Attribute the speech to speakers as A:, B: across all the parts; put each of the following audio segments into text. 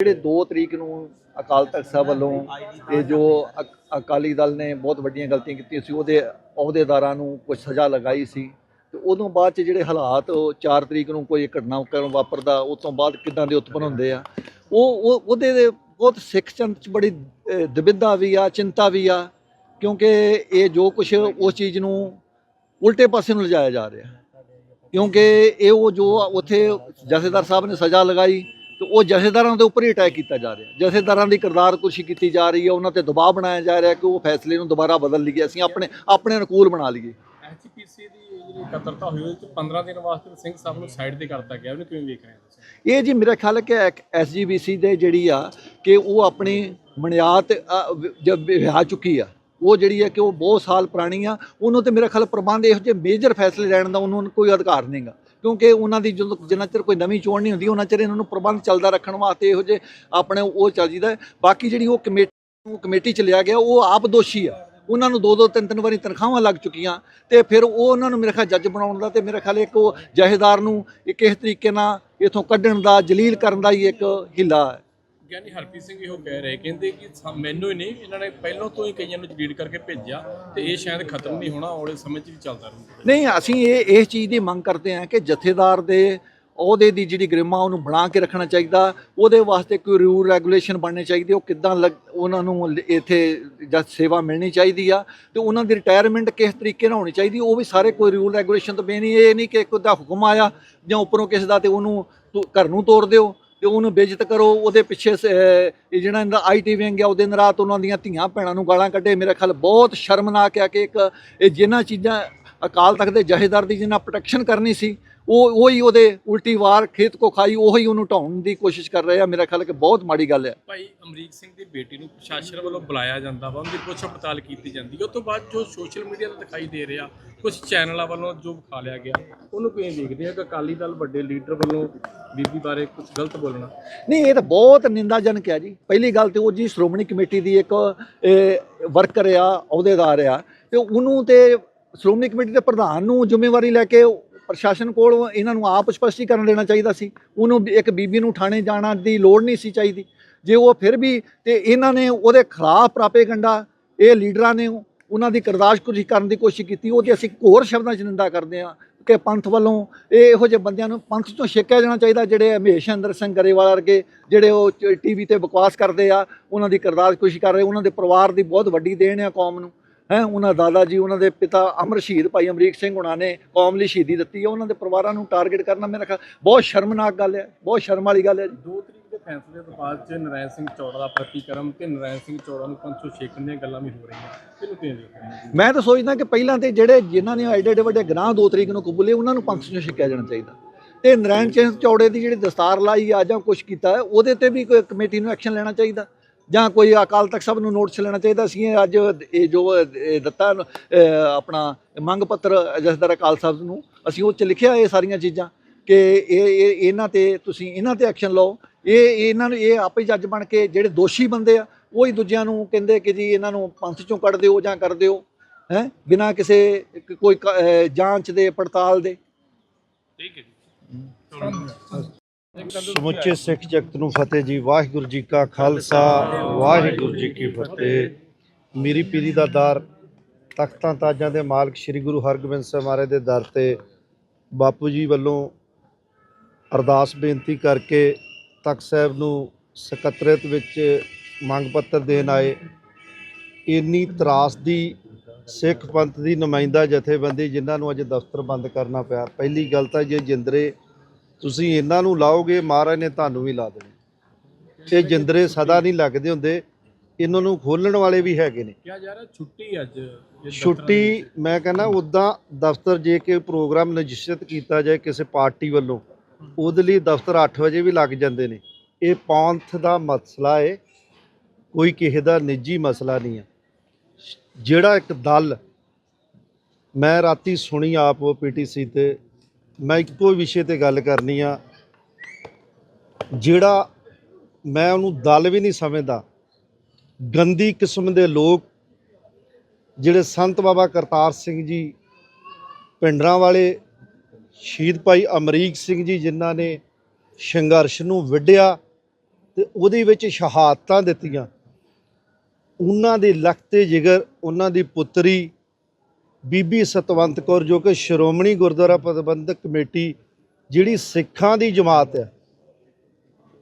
A: ਜਿਹੜੇ 2 ਤਰੀਕ ਨੂੰ ਅਕਾਲ ਤਖਤ ਸਾਹਿਬ ਵੱਲੋਂ ਇਹ ਜੋ ਅਕ- ਅਕਾਲੀ ਦਲ ਨੇ ਬਹੁਤ ਵੱਡੀਆਂ ਗਲਤੀਆਂ ਕੀਤੀਆਂ ਸੀ ਉਹਦੇ ਅਹੁਦੇਦਾਰਾਂ ਨੂੰ ਕੁਝ ਸਜ਼ਾ ਲਗਾਈ ਸੀ ਤੇ ਉਦੋਂ ਬਾਅਦ ਚ ਜਿਹੜੇ ਹਾਲਾਤ ਉਹ 4 ਤਰੀਕ ਨੂੰ ਕੋਈ ਘਟਨਾ ਕਰਨ ਵਾਪਰਦਾ ਉਸ ਤੋਂ ਬਾਅਦ ਕਿਦਾਂ ਦੇ ਉਤਪਨ ਹੁੰਦੇ ਆ ਉਹ ਉਹ ਉਹਦੇ ਦੇ ਬਹੁਤ ਸਿੱਖ ਚੰਤ ਚ ਬੜੀ ਅਹ, ਵੀ ਆ ਚਿੰਤਾ ਵੀ ਆ ਕਿਉਂਕਿ ਇਹ ਜੋ ਕੁਝ ਉਸ ਚੀਜ਼ ਨੂੰ ਉਲਟੇ ਪਾਸੇ ਨੂੰ ਲਿਜਾਇਆ ਜਾ ਰਿਹਾ। ਕਿਉਂਕਿ ਇਹ ਉਹ ਜੋ ਉੱਥੇ ਜਥੇਦਾਰ ਸਾਹਿਬ ਨੇ ਸਜ਼ਾ ਲਗਾਈ ਤੇ ਉਹ ਜਥੇਦਾਰਾਂ ਦੇ ਉੱਪਰ ਹੀ ਅਟੈਕ ਕੀਤਾ ਜਾ ਰਿਹਾ। ਜਥੇਦਾਰਾਂ ਦੀ ਕਿਰਦਾਰ ਕੁਸ਼ੀ ਕੀਤੀ ਜਾ ਰਹੀ ਹੈ ਉਹਨਾਂ ਤੇ ਦਬਾਅ ਬਣਾਇਆ ਜਾ ਰਿਹਾ ਕਿ ਉਹ ਫੈਸਲੇ ਨੂੰ ਦੁਬਾਰਾ ਬਦਲ ਲਈਏ ਅਸੀਂ ਆਪਣੇ ਆਪਣੇ ਅਨੁਕੂਲ ਬਣਾ ਲਈਏ।
B: ਐਚਪੀਸੀ ਦੀ ਜਿਹੜੀ ਇਕੱਤਰਤਾ ਹੋਈ ਉਹਦੇ ਚ 15 ਦਿਨ ਵਾਸਤੇ ਸਿੰਘ ਸਾਹਿਬ ਨੂੰ ਸਾਈਡ ਤੇ ਕਰਤਾ ਗਿਆ। ਉਹਨੂੰ ਕਿਵੇਂ ਵੇਖ ਰਹੇ ਹੋ ਤੁਸੀਂ?
A: ਇਹ ਜੀ ਮੇਰਾ ਖਿਆਲ ਹੈ ਕਿ ਐਸਜੀਬੀਸੀ ਦੇ ਜਿਹੜੀ ਆ ਕਿ ਉਹ ਆਪਣੀ ਵ- ਜਦ ਵਿਆਹ ਚੁੱਕੀ ਆ। ਉਹ ਜਿਹੜੀ ਹੈ ਕਿ ਉਹ ਬਹੁਤ ਸਾਲ ਪੁਰਾਣੀ ਆ। ਉਹਨੂੰ ਤੇ ਮੇਰਾ ਖਿਆਲ ਪ੍ਰਬੰਧ ਇਹੋ ਜਿਹੇ ਮੇਜਰ ਫੈਸਲੇ ਲੈਣ ਦਾ ਉਹਨੂੰ ਕੋਈ ਅਧਿਕਾਰ ਨਹੀਂਗਾ। ਕਿਉਂਕਿ ਉਹਨਾਂ ਦੀ ਜਦੋਂ ਜਿੰਨਾ ਚਿਰ ਕੋਈ ਨਵੀਂ ਚੋਣ ਨਹੀਂ ਹੁੰਦੀ, ਉਹਨਾਂ ਚਿਰ ਇਹਨਾਂ ਨੂੰ ਪ੍ਰਬੰਧ ਚੱਲਦਾ ਰੱਖਣ ਵਾਸਤੇ ਇਹੋ ਜਿਹੇ ਆਪਣੇ ਉਹ ਚੱਲਦਾ ਬਾਕੀ ਜਿਹੜੀ ਉਹ ਕਮੇਟੀ ਨੂੰ ਕਮੇਟੀ ਚ ਲਿਆ ਗਿਆ, ਉਹ ਆਪ ਦੋਸ਼ੀ ਆ। ਉਹਨਾਂ ਨੂੰ ਦੋ ਦੋ ਤਿੰਨ ਤਿੰਨ ਵਾਰੀ ਤਨਖਾਹਾਂ ਲੱਗ ਚੁੱਕੀਆਂ ਤੇ ਫਿਰ ਉਹ ਉਹਨਾਂ ਨੂੰ ਮੇਰੇ ਖਿਆਲ ਜੱਜ ਬਣਾਉਣ ਦਾ ਤੇ ਮੇਰੇ ਖਿਆਲ ਇੱਕ ਉਹ ਜਹੇਦਾਰ ਨੂੰ ਇੱਕ ਇਸ ਤਰੀਕੇ ਨਾਲ ਇਥੋਂ ਕੱਢਣ ਦਾ, ਜਲੀਲ ਕਰਨ ਦਾ ਹੀ ਇੱਕ ਹਿੱਲਾ ਹੈ।
B: ਗਿਆਨੀ ਹਰਪ੍ਰੀਤ ਸਿੰਘ ਇਹੋ ਕਹਿ ਰਹੇ, ਕਹਿੰਦੇ ਕਿ ਮੈਨੂੰ ਹੀ ਨਹੀਂ, ਇਹਨਾਂ ਨੇ ਪਹਿਲਾਂ ਤੋਂ ਹੀ ਕਈਆਂ ਨੂੰ ਜਲੀਡ ਕਰਕੇ ਭੇਜਿਆ ਤੇ ਇਹ ਸ਼ਾਇਦ ਖਤਮ ਨਹੀਂ ਹੋਣਾ ਆਉਣੇ ਸਮੇਂ 'ਚ ਵੀ ਚੱਲਦਾ ਰਹੂਗਾ।
A: ਨਹੀਂ, ਅਸੀਂ ਇਹ ਇਸ ਚੀਜ਼ ਦੀ ਮੰਗ ਕਰਦੇ ਹਾਂ ਕਿ ਜਥੇਦਾਰ ਦੇ ਅਹੁਦੇ ਦੀ ਜਿਹੜੀ ਗਰਿਮਾ, ਉਹਨੂੰ ਬਣਾ ਕੇ ਰੱਖਣਾ ਚਾਹੀਦਾ, ਉਹਦੇ ਵਾਸਤੇ ਕੋਈ ਰੂਲ ਰੈਗੂਲੇਸ਼ਨ ਬਣਨੇ ਚਾਹੀਦੇ, ਉਹ ਕਿੱਦਾਂ ਲੱਗ- ਉਹਨਾਂ ਨੂੰ ਇੱਥੇ ਜਦ ਸੇਵਾ ਮਿਲਣੀ ਚਾਹੀਦੀ ਆ, ਤੇ ਉਹਨਾਂ ਦੀ ਰਿਟਾਇਰਮੈਂਟ ਕਿਸ ਤਰੀਕੇ ਨਾਲ ਹੋਣੀ ਚਾਹੀਦੀ, ਉਹ ਵੀ ਸਾਰੇ ਕੋਈ ਰੂਲ ਰੈਗੂਲੇਸ਼ਨ ਤੋਂ ਬੇਨੀ ਇਹ ਨਹੀਂ ਕਿ ਇੱਕ ਦਾ ਹੁਕਮ ਆਇਆ ਜਾਂ ਉੱਪਰੋਂ ਕਿਸੇ ਦਾ ਤੇ ਉਹਨੂੰ ਘਰ ਨੂੰ ਤੋੜ ਦਿਓ। ਤੇ ਉਹਨੂੰ ਬੇਇੱਜ਼ਤ ਕਰੋ, ਉਹਦੇ ਪਿੱਛੇ ਸ- ਇਹ ਜਿਹੜਾ ਇਹਦਾ ਆਈਟੀ ਵਿੰਗ ਆ ਉਹਦੇ ਦਿਨ ਰਾਤ ਉਹਨਾਂ ਦੀਆਂ ਧੀਆਂ ਭੈਣਾਂ ਨੂੰ ਗਾਲਾਂ ਕੱਢੇ। ਮੇਰੇ ਖਿਆਲ ਬਹੁਤ ਸ਼ਰਮਨਾਕ ਆ ਕਿ ਇੱਕ ਇਹ ਜਿਨ੍ਹਾਂ ਚੀਜ਼ਾਂ ਅਕਾਲ ਤਖਤ ਦੇ ਜਹੇਦਾਰ ਦੀ ਜਿਹਨਾਂ ਪ੍ਰੋਟੈਕਸ਼ਨ ਕਰਨੀ ਸੀ ਉਹ ਉਹੀ ਉਹਦੇ ਉਲਟੀ ਵਾਰ ਖੇਤ ਕੋ ਖਾਈ ਉਹੀ ਉਹਨੂੰ ਢਾਉਣ ਦੀ ਕੋਸ਼ਿਸ਼ ਕਰ ਰਹੇ ਆ। ਮੇਰਾ ਖਿਆਲ ਹੈ ਕਿ ਬਹੁਤ ਮਾੜੀ ਗੱਲ ਹੈ।
B: ਭਾਈ ਅਮਰੀਕ ਸਿੰਘ ਦੀ ਬੇਟੀ ਨੂੰ ਪ੍ਰਸ਼ਾਸਨ ਵੱਲੋਂ ਬੁਲਾਇਆ ਜਾਂਦਾ ਵਾ ਉਹਦੀ ਪੁੱਛ ਪੜਤਾਲ ਕੀਤੀ ਜਾਂਦੀ ਹੈ। ਉਸ ਤੋਂ ਬਾਅਦ ਜੋ ਸੋਸ਼ਲ ਮੀਡੀਆ ਤੇ ਦਿਖਾਈ ਦੇ ਰਿਹਾ ਕੁਝ ਚੈਨਲਾਂ ਵੱਲੋਂ ਜੋ ਵਿਖਾ ਲਿਆ ਗਿਆ ਉਹਨੂੰ ਕਿਵੇਂ ਵੇਖਦੇ ਆ ਕਿ ਅਕਾਲੀ ਦਲ ਵੱਡੇ ਲੀਡਰ ਵੱਲੋਂ ਬੀਬੀ ਬਾਰੇ ਕੁਝ ਗਲਤ ਬੋਲਣਾ?
A: ਨਹੀਂ ਇਹ ਤਾਂ ਬਹੁਤ ਨਿੰਦਾਜਨਕ ਹੈ ਜੀ। ਪਹਿਲੀ ਗੱਲ ਤੇ ਉਹ ਜੀ ਸ਼੍ਰੋਮਣੀ ਕਮੇਟੀ ਦੀ ਇੱਕ ਵਰਕਰ ਆ ਅਹੁਦੇਦਾਰ ਆ। ਤੇ ਉਹਨੂੰ ਤੇ ਸ਼੍ਰੋਮਣੀ ਕਮੇਟੀ ਦੇ ਪ੍ਰਧਾਨ ਨੂੰ ਜ਼ਿੰਮੇਵਾਰੀ ਲੈ ਕੇ ਪ੍ਰਸ਼ਾਸਨ ਕੋਲ ਇਹਨਾਂ ਨੂੰ ਆਪ ਸਪਸ਼ਟੀਕਰਨ ਦੇਣਾ ਚਾਹੀਦਾ ਸੀ। ਉਹਨੂੰ ਇੱਕ ਬੀਬੀ ਨੂੰ ਥਾਣੇ ਜਾਣਾ ਦੀ ਲੋੜ ਨਹੀਂ ਸੀ ਚਾਹੀਦੀ। ਜੇ ਉਹ ਫਿਰ ਵੀ ਤੇ ਇਹਨਾਂ ਨੇ ਉਹਦੇ ਖਿਲਾਫ ਪ੍ਰਾਪੇਗੰਡਾ ਇਹ ਲੀਡਰਾਂ ਨੇ ਉਹਨਾਂ ਦੀ ਕਰਦਾਸ਼ਕੁਰੀ ਕਰਨ ਦੀ ਕੋਸ਼ਿਸ਼ ਕੀਤੀ ਉਹਦੀ ਅਸੀਂ ਘੋਰ ਸ਼ਬਦਾਂ 'ਚ ਨਿੰਦਾ ਕਰਦੇ ਹਾਂ ਕਿ ਪੰਥ ਵੱਲੋਂ ਇਹ ਇਹੋ ਜਿਹੇ ਬੰਦਿਆਂ ਨੂੰ ਪੰਥ ਤੋਂ ਛੇਕਿਆ ਜਾਣਾ ਚਾਹੀਦਾ, ਜਿਹੜੇ ਹਮੇਸ਼ ਅੰਦਰ ਸਿੰਘ ਗਰੇਵਾਲ ਵਰਗੇ ਜਿਹੜੇ ਉਹ ਟੀਵੀ ਤੇ ਬਕਵਾਸ ਕਰਦੇ ਆ, ਉਹਨਾਂ ਦੀ ਕਰਦਾਸ਼ਕੁਰੀ ਕਰ ਰਹੇ, ਉਹਨਾਂ ਦੇ ਪਰਿਵਾਰ ਦੀ ਬਹੁਤ ਵੱਡੀ ਦੇਣ ਆ ਕੌਮ ਨੂੰ। ਹੈ ਉਹਨਾਂ ਦਾਦਾ ਜੀ ਉਹਨਾਂ ਦੇ ਪਿਤਾ ਅਮਰ ਸ਼ਹੀਦ ਭਾਈ ਅਮਰੀਕ ਸਿੰਘ ਹੁਣਾਂ ਨੇ ਕੌਮ ਲਈ ਸ਼ਹੀਦੀ ਦਿੱਤੀ ਹੈ। ਉਹਨਾਂ ਦੇ ਪਰਿਵਾਰਾਂ ਨੂੰ ਟਾਰਗੇਟ ਕਰਨਾ ਮੇਰਾ ਖਿਆਲ ਬਹੁਤ ਸ਼ਰਮਨਾਕ ਗੱਲ ਹੈ ਬਹੁਤ ਸ਼ਰਮ ਵਾਲੀ ਗੱਲ ਹੈ
B: 2 ਤਰੀਕ ਦੇ ਫੈਸਲੇ ਤੋਂ ਬਾਅਦ ਚ ਨਰਾਇਣ ਸਿੰਘ ਚੌੜਾ ਦਾ ਪ੍ਰਤੀਕਰਮ ਤੇ ਨਰਾਇਣ ਸਿੰਘ ਚੌੜਾ ਨੂੰ 500 ਛੇਕਣ ਦੀਆਂ ਗੱਲਾਂ ਵੀ ਹੋ ਰਹੀਆਂ। ਦੇਖਦੇ ਹੋ
A: ਮੈਂ ਤਾਂ ਸੋਚਦਾ ਕਿ ਪਹਿਲਾਂ ਤੇ ਜਿਹੜੇ ਜਿਨ੍ਹਾਂ ਨੇ ਐਡੇ ਐਡੇ ਵੱਡੇ ਗੁਨਾਹ ਦੋ ਤਰੀਕ ਨੂੰ ਕਬੂਲੇ ਉਹਨਾਂ ਨੂੰ ਪੰਥ ਚੋਂ ਛਕਿਆ ਜਾਣਾ ਚਾਹੀਦਾ। ਤੇ ਨਰਾਇਣ ਸਿੰਘ ਚੌੜੇ ਦੀ ਜਿਹੜੀ ਦਸਤਾਰ ਲਾਈ ਆ ਜਾਂ ਕੁਝ ਕੀਤਾ ਉਹਦੇ ਤੇ ਵੀ ਕੋਈ ਕਮੇਟੀ ਨੂੰ ਐਕਸ਼ਨ ਲੈਣਾ ਚਾਹੀਦਾ। ਜਾਂ ਕੋਈ ਅਕਾਲ ਤਖਤ ਸਾਹਿਬ ਨੂੰ ਨੋਟਿਸ ਲੈਣਾ ਚਾਹੀਦਾ ਸੀ ਅੱਜ ਇਹ ਜੋ ਦਿੱਤਾ ਆਪਣਾ ਮੰਗ ਪੱਤਰ ਜਸਦਰ ਅਕਾਲ ਸਾਹਿਬ ਨੂੰ ਅਸੀਂ ਉਹ ਚ ਲਿਖਿਆ ਇਹ ਸਾਰੀਆਂ ਚੀਜ਼ਾਂ ਕਿ ਇਹ ਇਹ ਇਹਨਾਂ ਤੇ ਤੁਸੀਂ ਇਹਨਾਂ ਤੇ ਐਕਸ਼ਨ ਲਓ। ਇਹ ਇਹਨਾਂ ਨੂੰ ਇਹ ਆਪੇ ਜੱਜ ਬਣ ਕੇ ਜਿਹੜੇ ਦੋਸ਼ੀ ਬੰਦੇ ਆ ਉਹ ਹੀ ਦੂਜਿਆਂ ਨੂੰ ਕਹਿੰਦੇ ਕਿ ਜੀ ਇਹਨਾਂ ਨੂੰ ਪੰਥ ਚੋਂ ਕੱਢ ਦਿਓ ਜਾਂ ਕਰ ਦਿਓ ਹੈ ਬਿਨਾਂ ਕਿਸੇ ਕੋਈ ਜਾਂਚ ਦੇ ਪੜਤਾਲ ਦੇ।
B: ਠੀਕ ਹੈ ਜੀ।
C: ਸਮੁੱਚੇ ਸਿੱਖ ਜਗਤ ਨੂੰ ਫਤਿਹ ਜੀ, ਵਾਹਿਗੁਰੂ ਜੀ ਕਾ ਖਾਲਸਾ, ਵਾਹਿਗੁਰੂ ਜੀ ਕੀ ਫਤਿਹ। ਮੇਰੀ ਪੀਰੀ ਦਾ ਦਰ ਤਖਤਾਂ ਤਾਜਾਂ ਦੇ ਮਾਲਕ ਸ੍ਰੀ ਗੁਰੂ ਹਰਗੋਬਿੰਦ ਸਾਹਿਬ ਮਹਾਰਾਜ ਦੇ ਦਰ ਤੇ ਬਾਪੂ ਜੀ ਵੱਲੋਂ ਅਰਦਾਸ ਬੇਨਤੀ ਕਰਕੇ ਤਖਤ ਸਾਹਿਬ ਨੂੰ ਸਕੱਤਰੇਤ ਵਿੱਚ ਮੰਗ ਪੱਤਰ ਦੇਣ ਆਏ। ਇੰਨੀ ਤਰਾਸਦੀ ਸਿੱਖ ਪੰਥ ਦੀ ਨੁਮਾਇੰਦਾ ਜਥੇਬੰਦੀ ਜਿਨ੍ਹਾਂ ਨੂੰ ਅੱਜ ਦਫ਼ਤਰ ਬੰਦ ਕਰਨਾ ਪਿਆ। ਪਹਿਲੀ ਗੱਲ ਤਾਂ ਜੇ ਜਿੰਦਰੇ ਤੁਸੀਂ ਇਹਨਾਂ ਨੂੰ ਲਾਓਗੇ ਮਹਾਰਾਜ ਨੇ ਤੁਹਾਨੂੰ ਵੀ ਲਾ ਦੇਣੇ। ਇਹ ਜਿੰਦਰੇ ਸਦਾ ਨਹੀਂ ਲੱਗਦੇ ਹੁੰਦੇ। ਇਹਨਾਂ ਨੂੰ ਖੋਲਣ ਵਾਲੇ ਵੀ ਹੈਗੇ ਨੇ।
B: ਕਿਹਾ ਜਾ ਰਿਹਾ ਛੁੱਟੀ ਅੱਜ।
C: ਛੁੱਟੀ ਮੈਂ ਕਹਿੰਦਾ ਉਦਾਂ ਦਫ਼ਤਰ ਜੇ ਕਿ ਪ੍ਰੋਗਰਾਮ ਨਿਸ਼ਚਿਤ ਕੀਤਾ ਜਾਏ ਕਿਸੇ ਪਾਰਟੀ ਵੱਲੋਂ ਉਹਦੇ ਲਈ ਦਫ਼ਤਰ 8 ਵਜੇ ਵੀ ਲੱਗ ਜਾਂਦੇ ਨੇ। ਇਹ ਪੰਥ ਦਾ ਮਸਲਾ ਏ। ਕੋਈ ਕਿਸੇ ਦਾ ਨਿੱਜੀ ਮਸਲਾ ਨਹੀਂ ਹੈ ਜਿਹੜਾ ਇੱਕ ਦਲ ਮੈਂ ਰਾਤੀ ਸੁਣੀ ਆਪ ਪੀਟੀਸੀ ਤੇ ਮੈਂ ਇੱਕੋ ਵਿਸ਼ੇ ਤੇ ਗੱਲ ਕਰਨੀ ਆ। ਜਿਹੜਾ ਮੈਂ ਉਹਨੂੰ ਦਲ ਵੀ ਨਹੀਂ ਸਮਝਦਾ, ਗੰਦੀ ਕਿਸਮ ਦੇ ਲੋਕ ਜਿਹੜੇ ਸੰਤ ਬਾਬਾ ਕਰਤਾਰ ਸਿੰਘ ਜੀ, ਪਿੰਡਰਾਂ ਵਾਲੇ, ਸ਼ਹੀਦ ਭਾਈ ਅਮਰੀਕ ਸਿੰਘ ਜੀ ਜਿਨ੍ਹਾਂ ਨੇ ਸੰਘਰਸ਼ ਨੂੰ ਵਿੱਢਿਆ ਤੇ ਉਹਦੇ ਵਿੱਚ ਸ਼ਹਾਦਤਾਂ ਦਿੱਤੀਆਂ। ਉਹਨਾਂ ਦੇ ਲਖਤੇ ਜਿਗਰ, ਉਹਨਾਂ ਦੀ ਪੁੱਤਰੀ ਬੀਬੀ ਸਤਵੰਤ ਕੌਰ ਜੋ ਕਿ ਸ਼੍ਰੋਮਣੀ ਗੁਰਦੁਆਰਾ ਪ੍ਰਬੰਧਕ ਕਮੇਟੀ, ਜਿਹੜੀ ਸਿੱਖਾਂ ਦੀ ਜਮਾਤ ਹੈ।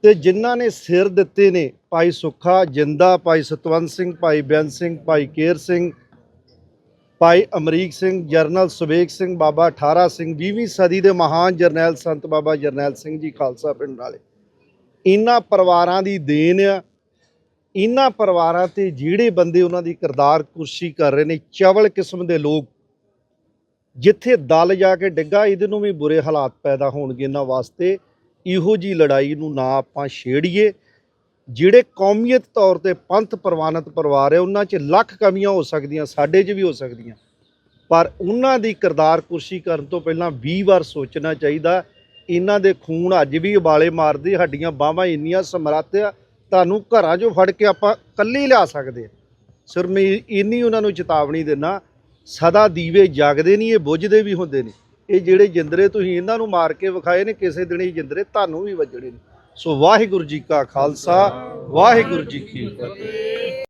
C: ਤੇ ਜਿਨ੍ਹਾਂ ਨੇ ਸਿਰ ਦਿੱਤੇ ਨੇ ਭਾਈ ਸੁੱਖਾ ਜਿੰਦਾ, ਭਾਈ ਸਤਵੰਤ ਸਿੰਘ, ਭਾਈ ਬੇਅੰਤ ਸਿੰਘ, ਭਾਈ ਕੇਰ ਸਿੰਘ, ਭਾਈ ਅਮਰੀਕ ਸਿੰਘ, ਜਰਨਲ ਸੁਬੇਗ ਸਿੰਘ, ਬਾਬਾ 18 ਸਿੰਘ 20ਵੀਂ ਸਦੀ ਦੇ ਮਹਾਨ ਜਰਨੈਲ ਸੰਤ ਬਾਬਾ ਜਰਨੈਲ ਸਿੰਘ ਜੀ ਖਾਲਸਾ ਪਿੰਡ ਵਾਲੇ। ਇਹਨਾਂ ਪਰਿਵਾਰਾਂ ਦੀ ਦੇਣ ਆ। ਇਹਨਾਂ ਪਰਿਵਾਰਾਂ ਤੇ ਜਿਹੜੇ ਬੰਦੇ ਉਹਨਾਂ ਦੀ ਕਿਰਦਾਰ ਕੁਰਸੀ ਕਰ ਰਹੇ ਨੇ, ਚਵਲ ਕਿਸਮ ਦੇ ਲੋਕ, ਜਿੱਥੇ ਦਲ ਜਾ ਕੇ ਡਿੱਗਾ, ਇਹਦੇ ਨੂੰ ਵੀ ਬੁਰੇ ਹਾਲਾਤ ਪੈਦਾ ਹੋਣਗੇ ਇਹਨਾਂ ਵਾਸਤੇ। ਇਹੋ ਜੀ ਲੜਾਈ ਨੂੰ ਨਾ ਆਪਾਂ ਛੇੜੀਏ। ਜਿਹੜੇ ਕੌਮੀਅਤ ਤੌਰ ਤੇ ਪੰਥ ਪ੍ਰਵਾਨਿਤ ਪਰਿਵਾਰ ਹੈ, ਉਹਨਾਂ 'ਚ ਲੱਖ ਕਮੀਆਂ ਹੋ ਸਕਦੀਆਂ, ਸਾਡੇ 'ਚ ਵੀ ਹੋ ਸਕਦੀਆਂ। ਪਰ ਉਹਨਾਂ ਦੀ ਕਿਰਦਾਰ ਕੁਰਸੀ ਕਰਨ ਤੋਂ ਪਹਿਲਾਂ 20 ਵਾਰ ਸੋਚਣਾ ਚਾਹੀਦਾ, ਇਹਨਾਂ ਦੇ ਖੂਨ ਅੱਜ ਵੀ ਉਬਾਲੇ ਮਾਰਦੇ, ਹੱਡੀਆਂ ਬਾਹਾਂ ਇੰਨੀਆਂ ਸਮਰੱਥ ਆ ਤੁਹਾਨੂੰ ਘਰਾਂ 'ਚੋਂ ਫੜ ਕੇ ਆਪਾਂ ਕੱਲੇ ਲਿਆ ਸਕਦੇ ਆ ਸਿਰ, ਮੈਂ ਇੰਨੀ ਉਹਨਾਂ ਨੂੰ ਚੇਤਾਵਨੀ ਦਿੰਦਾ, ਸਦਾ ਦੀਵੇ ਜਾਗਦੇ ਨਹੀਂ, ਇਹ ਬੁੱਝਦੇ ਵੀ ਹੁੰਦੇ ਨੇ। ਇਹ ਜਿਹੜੇ ਜਿੰਦਰੇ ਤੁਸੀਂ ਇਹਨਾਂ ਨੂੰ ਮਾਰ ਕੇ ਵਿਖਾਏ ਨੇ, ਕਿਸੇ ਦਿਨ ਇਹ ਜਿੰਦਰੇ ਤੁਹਾਨੂੰ ਵੀ ਵੱਜਣੇ ਨੇ। ਸੋ ਵਾਹਿਗੁਰੂ ਜੀ ਕਾ ਖਾਲਸਾ, ਵਾਹਿਗੁਰੂ ਜੀ ਕੀ ਫਤਿਹ।